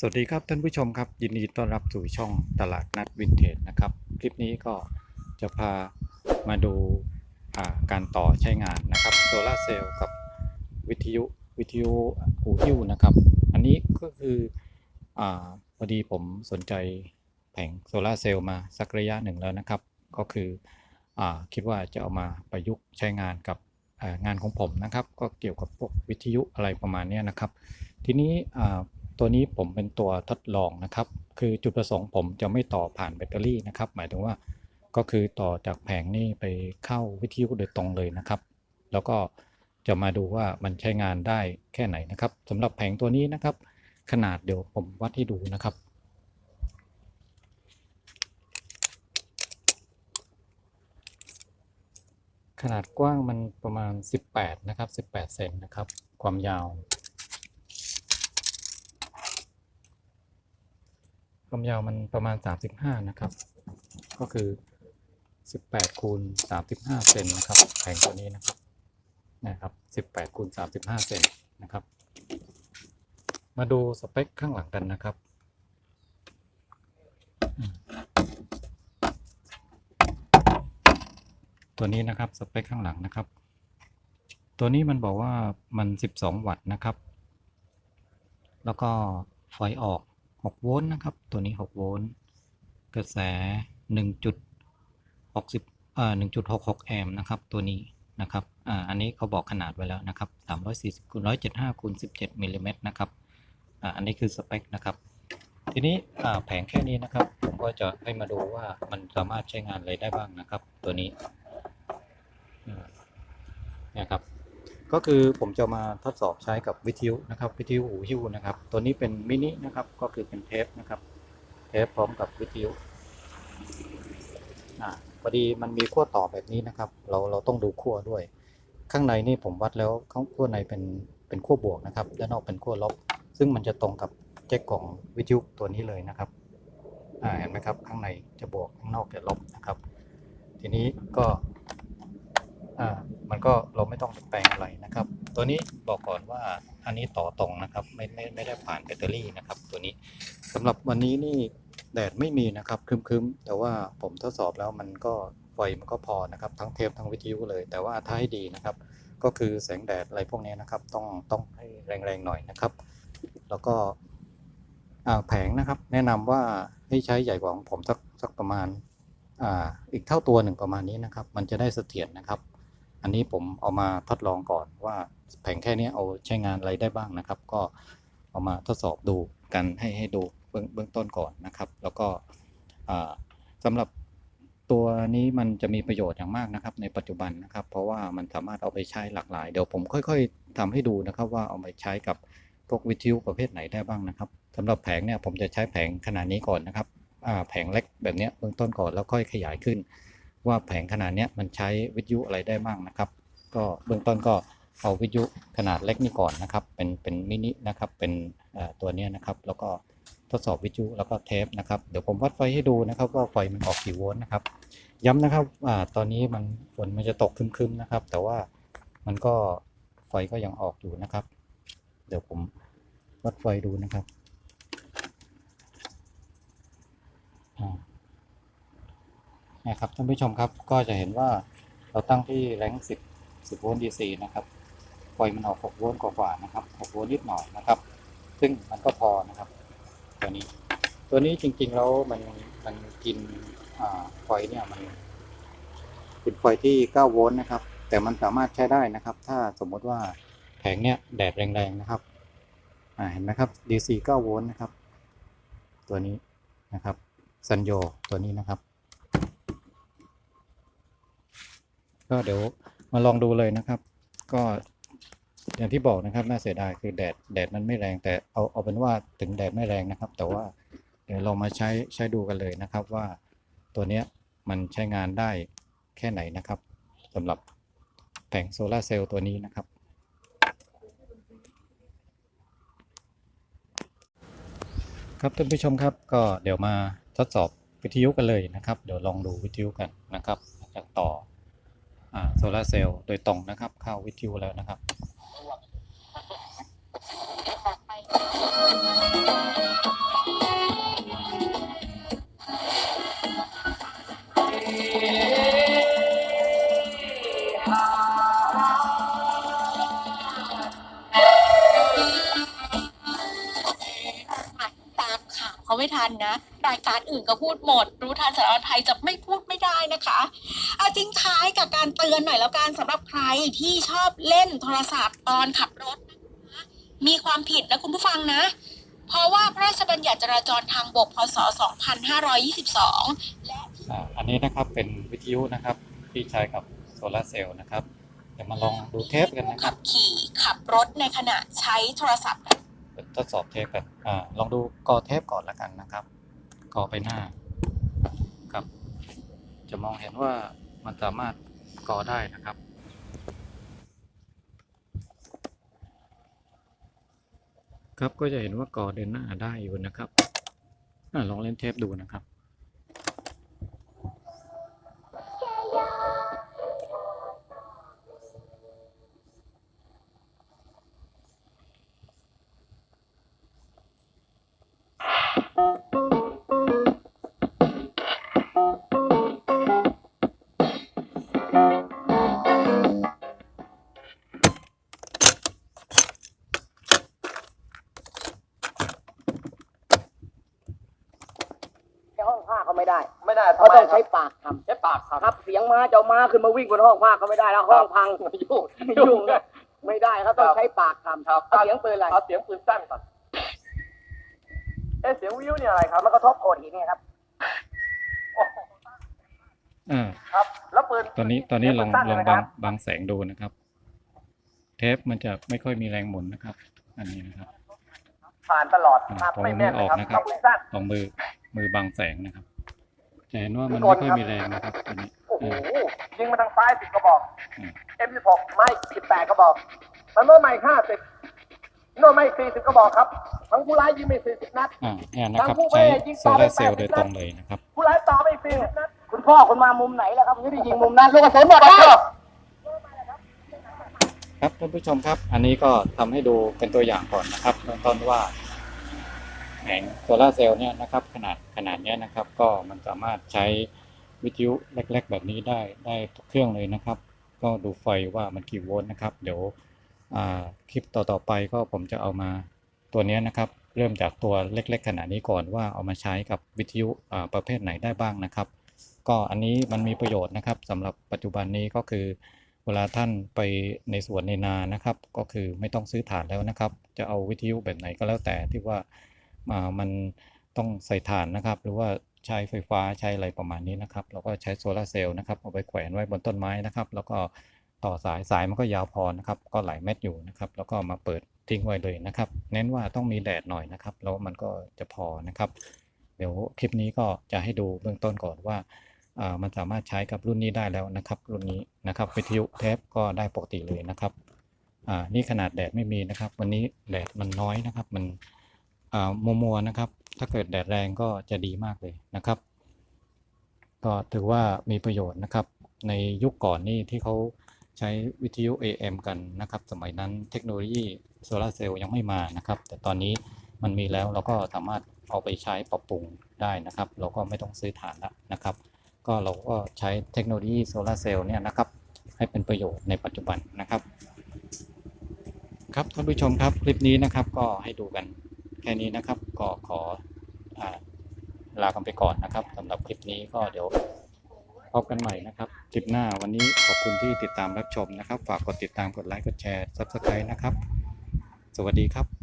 สวัสดีครับท่านผู้ชมครับยินดีต้อนรับสู่ช่องตลาดนัดวินเทจนะครับ คลิปนี้ก็จะพามาดูาการต่อใช้งานนะครับโซลาเซลล์กับวิทยุวิทยุหูหิ้วนะครับ อันนี้ก็คืออพอดีผมสนใจแผงโซลาเซลล์มาสักระยะหนึ่งแล้วนะครับ ก็คืออคิดว่าจะเอามาประยุกต์ใช้งานกับงานของผมนะครับ ก็เกี่ยวกับพวกวิทยุอะไรประมาณนี้นะครับ ทีนี้ ตัวนี้ผมเป็นตัวทดลองนะครับ คือจุดประสงค์ผมจะไม่ต่อผ่านแบตเตอรี่นะครับ หมายถึงว่าก็คือต่อจากแผงนี่ไปเข้าวิทยุโดยตรงเลยนะครับ แล้วก็จะมาดูว่ามันใช้งานได้แค่ไหนนะครับสำหรับแผงตัวนี้นะครับ ขนาดเดี๋ยวผมวัดให้ดูนะครับขนาดกว้างมันประมาณ 18 นะครับ 18 เซนนะครับ ความยาว ความยาวมันประมาณ 35 นะครับ ก็คือ 18คูณ35 เซนนะครับ แผงตัวนี้นะครับ นะครับ 18คูณ35 เซนนะครับ มาดูสเปคข้างหลังกันนะครับ ตัวนี้นะครับ สเปคข้างหลังนะครับ ตัวนี้มันบอกว่ามัน 12 วัตต์นะครับ แล้วก็ไฟออก 6 โวลต์นะครับ ตัวนี้ 6 โวลต์ กระแส 1.60เอ่อ1.66 แอมป์นะครับ ตัวนี้นะครับ อ่า อันนี้เขาบอกขนาดไว้แล้วนะครับ 340คูณ175คูณ17มิลลิเมตรนะครับ อ่า อันนี้คือสเปคนะครับ ทีนี้ อ่า แผงแค่นี้นะครับ ผมก็จะให้มาดูว่ามันสามารถใช้งานอะไรได้บ้างนะครับ ตัวนี้นี่ยครับ ก็คือผมจะมาทดสอบใช้กับวิทยุนะครับวิทยุหูหิ้วนะครับ ตัวนี้เป็นมินินะครับก็คือเป็นเทปนะครับเทปพร้อมกับวิทยุอ่าพอดีมันมีขั้วต่อแบบนี้นะครับ เราเราต้องดูขั้วด้วย ข้างในนี่ผมวัดแล้วข้างขั้วในเป็นเป็นขั้วบวกนะครับด้านนอกเป็นขั้วลบ ซึ่งมันจะตรงกับแจ็คของวิทยุตัวนี้เลยนะครับอ่าเห็นไหมครับข้างในจะบวกข้างนอกจะลบนะครับ ทีนี้ก็ อ่ามันก็เราไม่ต้องแปลงอะไร อันนี้บอกก่อนว่าอันนี้ต่อตรงนะครับ ไม่ไม่ไม่ได้ผ่านแบตเตอรี่นะครับ ตัวนี้สำหรับวันนี้นี่แดดไม่มีนะครับคึมๆ แต่ว่าผมทดสอบแล้วมันก็ไฟมันก็พอนะครับ ทั้งเทปทั้งวิทยุเลย แต่ว่าถ้าให้ดีนะครับ ก็คือแสงแดดอะไรพวกนี้นะครับ ต้องต้องให้แรงๆหน่อยนะครับ แล้วก็แผงนะครับ แนะนำว่าให้ใช้ใหญ่กว่าของผมสักสักประมาณอ่าอีกเท่าตัวหนึ่งประมาณนี้นะครับ มันจะได้เสถียรนะครับ อันนี้ผมเอามาทดลองก่อนว่าแผงแค่นี้เอาใช้งานอะไรได้บ้างนะครับ ก็เอามาทดสอบดูกันให้ให้ดูเบื้องเบื้องต้นก่อนนะครับ แล้วก็สำหรับตัวนี้มันจะมีประโยชน์อย่างมากนะครับ ในปัจจุบันนะครับ เพราะว่ามันสามารถเอาไปใช้หลากหลาย เดี๋ยวผมค่อย ๆทำให้ดูนะครับว่าเอาไปใช้กับพวกวิทยุประเภทไหนได้บ้างนะครับสำหรับแผงเนี่ยผมจะใช้แผงขนาดนี้ก่อนนะครับแผงเล็กแบบนี้เบื้องต้นก่อนแล้วค่อยขยายขึ้น ว่าแผงขนาดเนี้ยมันใช้วิทยุอะไรได้บ้างนะครับ ก็เบื้องต้นก็เอาวิทยุขนาดเล็กนี่ก่อนนะครับ เป็นเป็นมินินะครับเป็นตัวนี้นะครับ แล้วก็ทดสอบวิทยุแล้วก็เทปนะครับเดี๋ยวผมวัดไฟให้ดูนะครับว่าไฟมันออกกี่โวลต์นะครับ ย้ำนะครับอ่าตอนนี้มันฝนมันจะตกคึมๆนะครับ แต่ว่ามันก็ไฟก็ยังออกอยู่นะครับ เดี๋ยวผมวัดไฟดูนะครับอ่า นะครับท่านผู้ชมครับก็จะเห็นว่าเราตั้งที่แรง10 10โวลต์ DC นะครับไฟมันออก6โวลต์กว่าๆนะครับ6โวลต์นิดหน่อยนะครับ ซึ่งมันก็พอนะครับตัวนี้ ตัวนี้จริงๆแล้วมันมันกินไฟเนี่ยมันเป็นไฟที่9โวลต์นะครับ แต่มันสามารถใช้ได้นะครับ ถ้าสมมติว่าแผงเนี่ยแดดแรงๆนะครับเห็นไหมครับ DC 9โวลต์นะครับ ตัวนี้นะครับซันโยตัวนี้นะครับ ก็เดี๋ยวมาลองดูเลยนะครับ ก็อย่างที่บอกนะครับน่าเสียดายคือแดดแดดมันไม่แรง แต่เอาเอาเป็นว่าถึงแดดไม่แรงนะครับ แต่ว่าเดี๋ยวเรามาใช้ใช้ดูกันเลยนะครับว่าตัวเนี้ยมันใช้งานได้แค่ไหนนะครับสำหรับแผงโซลาร์เซลล์ตัวนี้นะครับ ครับท่านผู้ชมครับก็เดี๋ยวมาทดสอบวิทยุกันเลยนะครับ เดี๋ยวลองดูวิทยุกันนะครับจากต่อ โซลาเซลล์โดยตรงนะครับ เข้าวิทยุแล้วนะครับตามข่าวเขาไม่ทันนะ รายการอื่นก็พูดหมด รู้ทันสารภัยจะไม่พูดไม่ได้นะคะ อาทิ้งท้ายกับการเตือนหน่อยแล้วกันสำหรับใครที่ชอบเล่นโทรศัพท์ตอนขับรถนะคะมีความผิดนะคุณผู้ฟังนะ เพราะว่าพระราชบัญญัติจราจรทางบกพศ 2522 และอ่าอันนี้นะครับเป็นวิทยุนะครับที่ใช้กับโซลาร์เซลล์นะครับเดี๋ยวมาลองดูเทปกันนะคขัรับ บขี่ขับรถในขณะใช้โทรศัพท์ ทดสอบเทปกันอ่าลองดูกอเทปก่อนละกันนะครับ กอไปหน้าครับ จะมองเห็นว่า มันสามารถกอได้นะครับ ครับก็จะเห็นว่ากอเดินหน้าได้อยู่นะครับอลองเล่นเทปดูนะครับ ใช้บปากทใช้ปากครับำครับ เสียงม้าเจ้าม้าขึ้นมาวิ่งบนห้องผ้าเขาไม่ได้แล้วห้องพังยุ่งยุ่งนะไม่ได้เขาต้องครับใช้ปากทำครับเอาเสียงปืนอะไรเอาเสียงปืนสั้นก่อนเอ๊ะเสียงวิวเนี่ยอะไรครับ มันกระทบโขดหินเนี่ยครับอ่าครับ แล้วปืนตอนนี้ตอนนี้ลองเทปมันสั้นลองใช่ไหมบางครับบางแสงดูนะครับ เทปมันจะไม่ค่อยมีแรงหมุนนะครับ อันนี้นะครับผ่านตลอดอ่าครับผมไม่แม่นไม่ออกนะนะคครัรับบปืนสั้นลองมือมือบางแสงนะครับ จะเห็นว่ามันกไม่ลค่อยครับมีแรงนะครับอันนี้โอ้โหอ่ายิงมาทางซ้ายสิบกระบอกอืม M16 ไม่สิบแปดกระบอกมันเมื่อไม่ห้าสิบโน่นไม่สี่สิบกระบอกครับ ทั้งผู้ร้ายยิงไม่สี่สิบนัดอ่าเนี่ยนะครับทางผู้ใช้ไม่ยิงโซต่อไปลาร์เซลล์แปโดดยสิบตรงเลยนะครับผู้ร้ายต่อไม่สี่สิบนัดคุณพ่อคุณมามุมไหนแล้วครับคุณจะได้ยิงมุมนั้นลูกกระสุนหมดแล้วครับท่านผู้ชมครับ อันนี้ก็ทำให้ดูเป็นตัวอย่างก่อนนะครับเบื้องต้นว่าแผงโซลาเซลล์เนี่ยนะครับขนาดขนาดเนี้ยนะครับ ก็มันสามารถใช้วิทยุเล็กๆ แบบนี้ได้ได้ทุกเครื่องเลยนะครับ ก็ดูไฟว่ามันกี่โวลต์นะครับ เดี๋ยวคลิปต่อๆไปก็ผมจะเอามาตัวเนี้ยนะครับ เริ่มจากตัวเล็กๆ ขนาดนี้ก่อนว่าเอามาใช้กับวิทยุประเภทไหนได้บ้างนะครับ ก็อันนี้มันมีประโยชน์นะครับสำหรับปัจจุบันนี้ก็คือเวลาท่านไปในสวนในนานะครับ ก็คือไม่ต้องซื้อถ่านแล้วนะครับ จะเอาวิทยุแบบไหนก็แล้วแต่ที่ว่า มันต้องใส่ถ่านนะครับ หรือว่าใช้ไฟฟ้าใช้อะไรประมาณนี้นะครับ เราก็ใช้โซลาร์เซลล์นะครับเอาไปแขวนไว้บนต้นไม้นะครับ แล้วก็ต่อสายสายมันก็ยาวพอนะครับ ก็หลายเม็ดอยู่นะครับ แล้วก็มาเปิดทิ้งไว้เลยนะครับ เน้นว่าต้องมีแดดหน่อยนะครับ แล้วมันก็จะพอนะครับ เดี๋ยวคลิปนี้ก็จะให้ดูเบื้องต้นก่อนว่ามันสามารถใช้กับรุ่นนี้ได้แล้วนะครับ รุ่นนี้นะครับวิทยุเทปก็ได้ปกติเลยนะครับนี่ขนาดแดดไม่มีนะครับ วันนี้แดดมันน้อยนะครับ มัน มัวมัวๆนะครับ ถ้าเกิดแดดแรงก็จะดีมากเลยนะครับ ก็ถือว่ามีประโยชน์นะครับ ในยุคก่อนนี่ที่เขาใช้วิทยุ AM กันนะครับ สมัยนั้นเทคโนโลยีโซลาร์เซลล์ยังไม่มานะครับ แต่ตอนนี้มันมีแล้วเราก็สามารถเอาไปใช้ปรับปรุงได้นะครับ เราก็ไม่ต้องซื้อถ่านล้วนะครับ ก็เราก็ใช้เทคโนโลยีโซลาร์เซลล์เนี่ยนะครับ ให้เป็นประโยชน์ในปัจจุบันนะครับ ครับท่านผู้ชมครับคลิปนี้นะครับก็ให้ดูกัน ค่นี้นะครับ ก็ขออลากันไปก่อนนะครับสำหรับคลิปนี้ก็เดี๋ยวพบกันใหม่นะครับคลิปหน้าวันนี้ขอบคุณที่ติดตามรับชมนะครับ ฝากกดติดตามกดไลค์กดแชร์ซับสไครต์นะครับ สวัสดีครับ